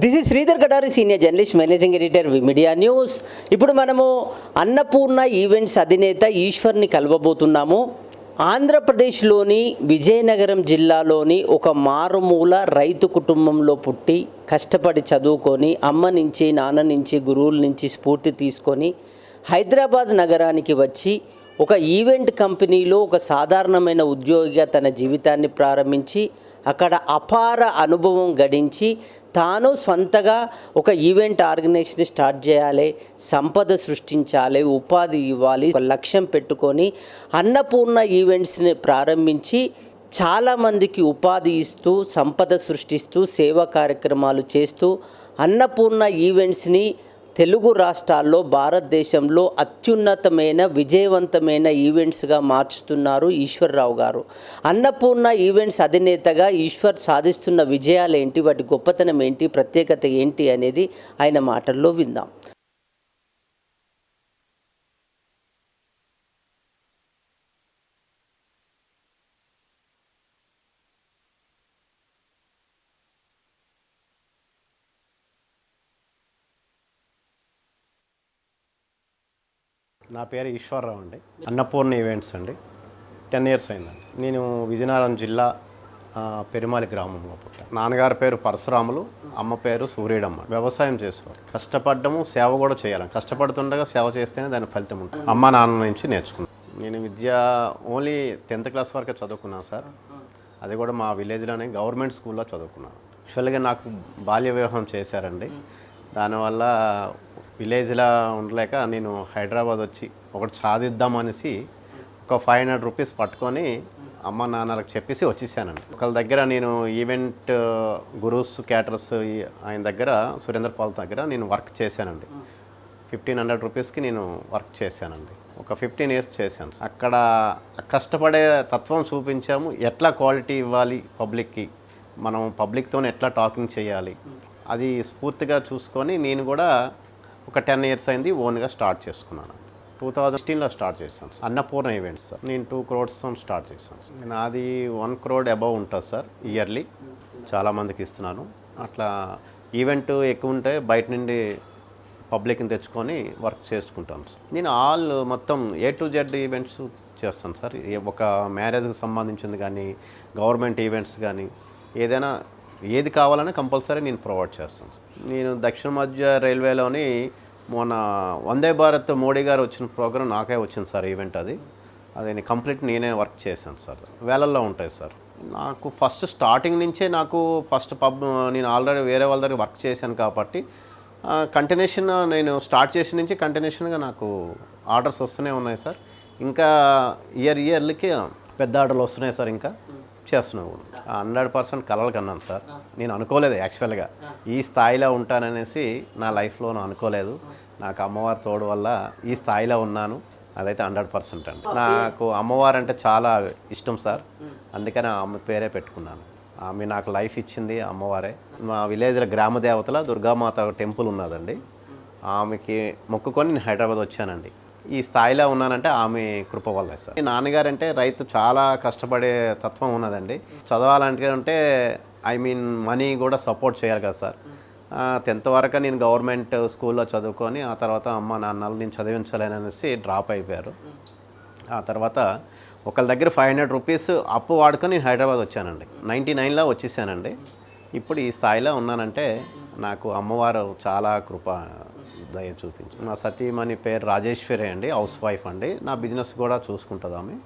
This is Sridhar Katari senior journalist managing editor media news ఇప్పుడు మనము Annapurna events అధినేత ఈశ్వర్ని కలవబోతున్నాము. ఆంధ్రప్రదేశ్లోని విజయనగరం జిల్లాలోని ఒక మారుమూల రైతు కుటుంబంలో పుట్టి కష్టపడి చదువుకొని అమ్మ నుంచి నాన్న నుంచి గురువుల నుంచి స్ఫూర్తి తీసుకొని హైదరాబాద్ నగరానికి వచ్చి ఒక ఈవెంట్ కంపెనీలో ఒక సాధారణమైన ఉద్యోగిగా తన జీవితాన్ని ప్రారంభించి అక్కడ అపార అనుభవం గడించి తాను సొంతగా ఒక ఈవెంట్ ఆర్గనైజేషన్ స్టార్ట్ చేయాలి సంపద సృష్టించాలి ఉపాధి ఇవ్వాలి ఒక లక్ష్యం పెట్టుకొని అన్నపూర్ణ ఈవెంట్స్ని ప్రారంభించి చాలామందికి ఉపాధి ఇస్తూ సంపద సృష్టిస్తూ సేవా కార్యక్రమాలు చేస్తూ అన్నపూర్ణ ఈవెంట్స్ని తెలుగు రాష్ట్రాల్లో భారతదేశంలో అత్యున్నతమైన విజయవంతమైన ఈవెంట్స్గా మార్చుతున్నారు ఈశ్వర్రావు గారు. అన్నపూర్ణ ఈవెంట్స్ అధినేతగా ఈశ్వర్ సాధిస్తున్న విజయాలు ఏంటి వాటి గొప్పతనం ఏంటి? ప్రత్యేకత ఏంటి? అనేది ఆయన మాటల్లో విందాం. నా పేరు ఈశ్వరరావు అండి. అన్నపూర్ణ ఈవెంట్స్ అండి. టెన్ ఇయర్స్ అయిందండి. నేను విజయనగరం జిల్లా పెరుమాలి గ్రామంలో పుట్టా నాన్నగారి పేరు పరశురాములు అమ్మ పేరు సూర్యుడమ్మ. వ్యవసాయం చేసేవారు కష్టపడ్డము సేవ కూడా చేయాలి. కష్టపడుతుండగా సేవ చేస్తేనే దాని ఫలితం ఉంటుంది. అమ్మ నాన్న నుంచి నేర్చుకున్నాను. నేను విద్య ఓన్లీ టెన్త్ క్లాస్ వరకే చదువుకున్నాను సార్. అది కూడా మా విలేజ్లోనే గవర్నమెంట్ స్కూల్లో చదువుకున్నాను. యాక్చువల్గా నాకు బాల్య వివాహం చేశారండి. దానివల్ల విలేజ్లో ఉండలేక నేను హైదరాబాద్ వచ్చి ఒకటి సాధిద్దాం అనేసి ఒక ఫైవ్ హండ్రెడ్ రూపీస్ పట్టుకొని అమ్మ నాన్నలకు చెప్పేసి వచ్చేసానండి. ఒకళ్ళ దగ్గర నేను ఈవెంట్ గురూస్ క్యాటరర్స్ ఆయన దగ్గర సురేంద్ర పాల్ దగ్గర నేను వర్క్ చేశానండి. ఫిఫ్టీన్ హండ్రెడ్ రూపీస్కి నేను వర్క్ చేశానండి. ఒక ఫిఫ్టీన్ ఇయర్స్ చేశాను. అక్కడ కష్టపడే తత్వం చూపించాము. ఎట్లా క్వాలిటీ ఇవ్వాలి పబ్లిక్కి? మనం పబ్లిక్తో ఎట్లా టాకింగ్ చేయాలి? అది స్ఫూర్తిగా చూసుకొని నేను కూడా ఒక టెన్ ఇయర్స్ అయింది ఓన్గా స్టార్ట్ చేసుకున్నాను టూ థౌజండ్ సిక్స్టీన్లో స్టార్ట్ చేశాను సార్. అన్నపూర్ణ ఈవెంట్స్ సార్ నేను టూ క్రోడ్స్తో స్టార్ట్ చేశాను సార్. నాది వన్ క్రోడ్ అబవ్ ఉంటుంది సార్ ఇయర్లీ చాలామందికి ఇస్తున్నాను అట్లా ఈవెంట్ ఎక్కువ ఉంటే బయట నుండి పబ్లిక్ని తెచ్చుకొని వర్క్ చేసుకుంటాను సార్. నేను ఆల్ మొత్తం ఏ టు జెడ్ ఈవెంట్స్ చేస్తాను సార్ ఒక మ్యారేజ్కి సంబంధించింది కానీ గవర్నమెంట్ ఈవెంట్స్ కానీ ఏదైనా ఏది కావాలన్నా కంపల్సరీ నేను ప్రొవైడ్ చేస్తాను సార్. నేను దక్షిణ మధ్య రైల్వేలోని మొన్న వందే భారత్ మోడీ గారు వచ్చిన ప్రోగ్రాం నాకే వచ్చింది సార్ ఈవెంట్ అది. అది నేను కంప్లీట్ నేనే వర్క్ చేశాను సార్. వేలల్లో ఉంటాయి సార్. నాకు ఫస్ట్ స్టార్టింగ్ నుంచే నాకు ఫస్ట్ పబ్ నేను ఆల్రెడీ వేరే వాళ్ళ దగ్గర వర్క్ చేశాను కాబట్టి కంటిన్యూషన్ నేను స్టార్ట్ చేసిన నుంచి కంటిన్యూషన్గా నాకు ఆర్డర్స్ వస్తూనే ఉన్నాయి సార్. ఇంకా ఇయర్ ఇయర్లకి పెద్ద ఆర్డర్లు వస్తున్నాయి సార్ ఇంకా. చేస్తున్నాను కూడా హండ్రెడ్ పర్సెంట్ కలలు కన్నాను సార్. నేను అనుకోలేదు యాక్చువల్గా. ఈ స్థాయిలో ఉంటాననేసి నా లైఫ్లో అనుకోలేదు. నాకు అమ్మవారి తోడు వల్ల ఈ స్థాయిలో ఉన్నాను. అదైతే హండ్రెడ్ పర్సెంట్ అండి. నాకు అమ్మవారు అంటే చాలా ఇష్టం సార్. అందుకని ఆమె పేరే పెట్టుకున్నాను. ఆమె నాకు లైఫ్ ఇచ్చింది అమ్మవారే. మా విలేజ్లో గ్రామ దేవతల దుర్గామాత టెంపుల్ ఉన్నదండి. ఆమెకి మొక్కుకొని నేను హైదరాబాద్ వచ్చానండి. ఈ స్థాయిలో ఉన్నానంటే ఆమె కృప వల్ల సార్. ఈ నాన్నగారు అంటే రైతు చాలా కష్టపడే తత్వం ఉన్నదండి. చదవాలంటే అంటే ఐ మీన్ మనీ కూడా సపోర్ట్ చేయాలి కదా సార్. టెన్త్ వరకు నేను గవర్నమెంట్ స్కూల్లో చదువుకొని ఆ తర్వాత అమ్మ నాన్నలు నేను చదివించలేననేసి డ్రాప్ అయిపోయారు. ఆ తర్వాత ఒకళ్ళ దగ్గర ఫైవ్ హండ్రెడ్ రూపీస్ అప్పు వాడుకొని నేను హైదరాబాద్ వచ్చానండి. నైంటీ నైన్లో వచ్చేసానండి. ఇప్పుడు ఈ స్థాయిలో ఉన్నానంటే నాకు అమ్మవారు చాలా కృప దయ చూపించు. నా సతీమణి పేరు రాజేశ్వరి అండి హౌస్ వైఫ్ అండి. నా బిజినెస్ కూడా చూసుకుంటుంది ఆమె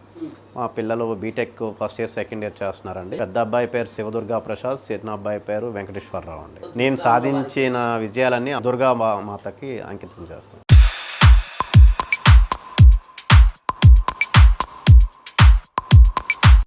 మా పిల్లలు BTech first year second year చేస్తున్నారండి. పెద్ద అబ్బాయి పేరు శివదుర్గా ప్రసాద్ చిన్న అబ్బాయి పేరు వెంకటేశ్వరరావు అండి. నేను సాధించిన విజయాలన్నీ దుర్గా మాతకి అంకితం చేస్తాను.